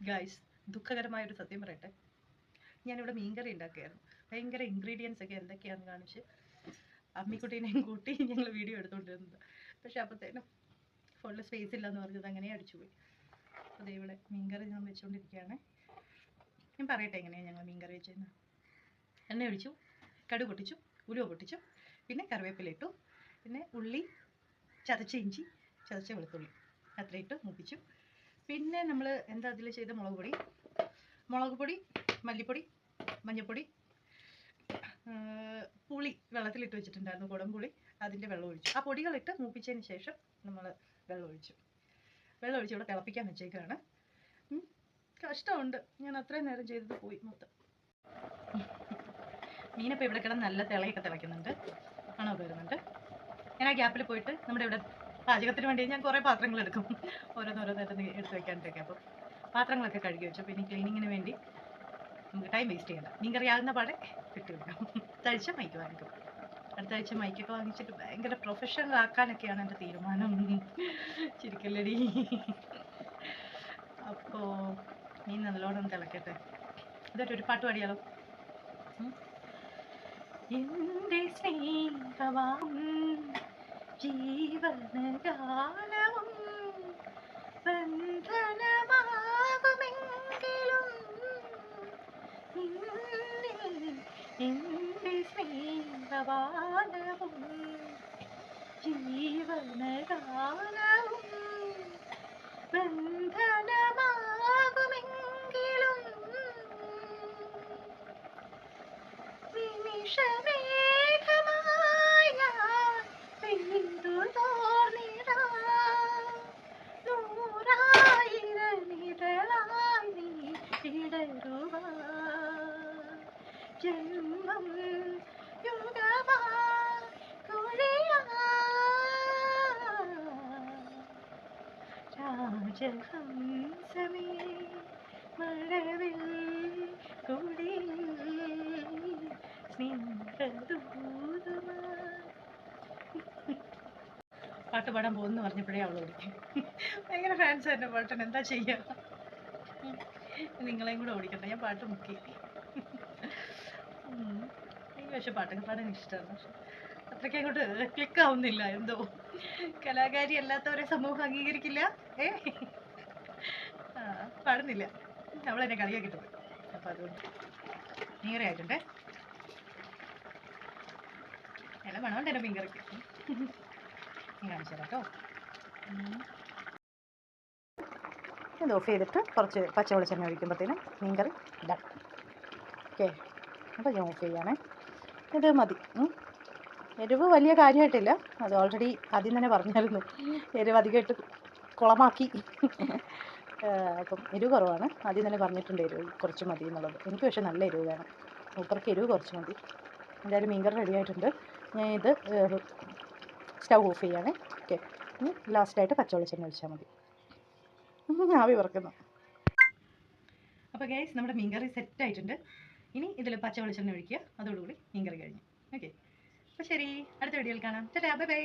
Guys ദുഃഖകരമായൊരു സത്യം പറയട്ടെ. ഞാനിവിടെ മീൻകറി ഉണ്ടാക്കിയായിരുന്നു. ഭയങ്കര ഇൻഗ്രീഡിയൻസ് ഒക്കെ എന്തൊക്കെയാണെന്ന് കാണിച്ച് അമ്മിക്കുട്ടീനെയും കൂട്ടി ഞങ്ങൾ വീഡിയോ എടുത്തുകൊണ്ടിരുന്നത് പക്ഷെ അപ്പോഴത്തേനും ഫുള്ള് സ്പേസ് ഇല്ലെന്ന് പറഞ്ഞത് അങ്ങനെ അടിച്ചുപോയി. അപ്പോൾ ഇവിടെ മീൻകറി ഞാൻ വെച്ചുകൊണ്ടിരിക്കുകയാണ് ഞാൻ പറയട്ടെ എങ്ങനെയാണ് ഞങ്ങൾ മീൻകറി വെച്ചതെന്ന് എണ്ണ ഒഴിച്ചു കടു പൊട്ടിച്ചു ഉലുവ പൊട്ടിച്ചു പിന്നെ കറിവേപ്പില ഇട്ടു പിന്നെ ഉള്ളി ചതച്ച ഇഞ്ചി ചതച്ച വെളുത്തുള്ളി. അത്ര ഇട്ട് മൂപ്പിച്ചു. പിന്നെ നമ്മൾ എന്താ അതിൽ ചെയ്ത? മുളക് പൊടി. മുളക് പൊടി മല്ലിപ്പൊടി മഞ്ഞൾപ്പൊടി പുളി വെള്ളത്തിലിട്ട് വെച്ചിട്ടുണ്ടായിരുന്നു കുടംപുളി അതിന്റെ വെള്ളം ഒഴിച്ചു. ആ പൊടികളിട്ട് മൂപ്പിച്ചതിന് ശേഷം നമ്മൾ വെള്ളം ഒഴിച്ചു. വെള്ളം ഒഴിച്ച് ഇവിടെ തിളപ്പിക്കാൻ വെച്ചേക്കാണ്. കഷ്ടമുണ്ട്. ഞാൻ അത്രയും നേരം ചെയ്തത് പോയി മൊത്തം. മീനപ്പോൾ ഇവിടെ കിടന്ന് നല്ല തിളയൊക്കെ തിളയ്ക്കുന്നുണ്ട്. ആണോ വരുന്നുണ്ട്. ഞാൻ ആ ഗ്യാപ്പിൽ പോയിട്ട് നമ്മുടെ ഇവിടെ പാചകത്തിന് വേണ്ടി ഞാൻ കുറേ പാത്രങ്ങൾ എടുക്കും. ഓരോന്നോരോന്നായിട്ട് നീ എടുത്ത് വെക്കാനായിട്ടൊക്കെ അപ്പം പാത്രങ്ങളൊക്കെ കഴുകി വെച്ചു. പിന്നെ ക്ലീനിങ്ങിന് വേണ്ടി നമുക്ക് ടൈം വേസ്റ്റ് ചെയ്യണ്ട. ആകുന്ന പാടെ കിട്ടി വെക്കാം അടുത്ത ആഴ്ച മൈക്ക് വാങ്ങിക്കും. അടുത്ത ആഴ്ച മൈക്കൊക്കെ വാങ്ങിച്ചിട്ട് ഭയങ്കര പ്രൊഫഷണൽ ആക്കാനൊക്കെയാണ് എന്റെ തീരുമാനം. ചിരിക്കല്ലടി. അപ്പോൾ മീൻ നല്ലോണം തിളക്കട്ടെ. ഇതൊരു ഒരു പാട്ട് പാടിയാലോ? എന്റെ സ്നേഹവാം സ്നേഹമാം ജീവനകാലവും ബന്ധനമാകുമെങ്കിലും ജീവനകാലവും ബന്ധനമാകുമെങ്കിലും നിമിഷമേഘമായി ജന്മം. രാജഹംസമേ മഴവിൽ പാട്ട് പാടാൻ പോകുന്നു പറഞ്ഞപ്പോഴേ അവൾ ഓടിക്കും ഭയങ്കര ഫാൻസ് എന്റെ പാട്ടിന് എന്താ ചെയ്യുക നിങ്ങളെയും കൂടെ ഓടിക്കട്ടെ ഞാൻ പാട്ട് മുക്കി. എനിക്ക് പക്ഷെ പാട്ടൊക്കെ പാടാൻ ഇഷ്ടമാണ് അത്രയ്ക്ക് അങ്ങോട്ട് ക്ലിക്ക് ആവുന്നില്ല എന്തോ. കലാകാരി അല്ലാത്തവരെ സമൂഹം അംഗീകരിക്കില്ല. ഏ? പാടുന്നില്ല. അവളെന്നെ കളിയാക്കിട്ടത് അപ്പം അതുകൊണ്ട് നീറെ ആയിട്ടുണ്ടേ. നല്ല മണമുണ്ട് എന്റെ മീൻകറിക്ക് ഞാൻ കാണിച്ചു തരാം ഇത് ഓഫ് ചെയ്തിട്ട് കുറച്ച് പച്ച വെളിച്ചെണ്ണ ഒഴിക്കുമ്പോഴത്തേനും മീൻകറി ഡൺ. ഓക്കെ. അപ്പോൾ ഞാൻ ഓഫ് ചെയ്യാണേ. ഇത് മതി. എരിവ് വലിയ കാര്യമായിട്ടില്ല. അത് ഓൾറെഡി ആദ്യം തന്നെ പറഞ്ഞായിരുന്നു. എരിവ് അധികമായിട്ട് കുളമാക്കി. അപ്പം എരിവ് കുറവാണ്. ആദ്യം തന്നെ പറഞ്ഞിട്ടുണ്ട് എരിവ് കുറച്ച് മതി എന്നുള്ളത്. എനിക്ക് പക്ഷേ നല്ല എരിവ് വേണം. മൂപ്പർക്ക് എരിവ് കുറച്ച് മതി. എന്തായാലും മീൻകറി റെഡി ആയിട്ടുണ്ട്. ഞാൻ ഇത് സ്റ്റൗ ഓഫ് ചെയ്യാണ്. ഓക്കെ. ഇനി ലാസ്റ്റായിട്ട് പച്ചവെളിച്ചെണ്ണ ഒഴിച്ചാൽ മതി. ആവി പറക്കുന്നു അപ്പോൾ ഗൈസ് നമ്മുടെ മീൻകറി സെറ്റ് ആയിട്ടുണ്ട്. ഇനി ഇതിൽ പച്ച വെളിച്ചെണ്ണ ഒഴിക്കുക. അതോടുകൂടി മീൻകറി കഴിഞ്ഞു. ഓക്കെ അപ്പോൾ ശരി. അടുത്ത വീഡിയോയിൽ കാണാം. ചേട്ടാ ബൈ ബൈ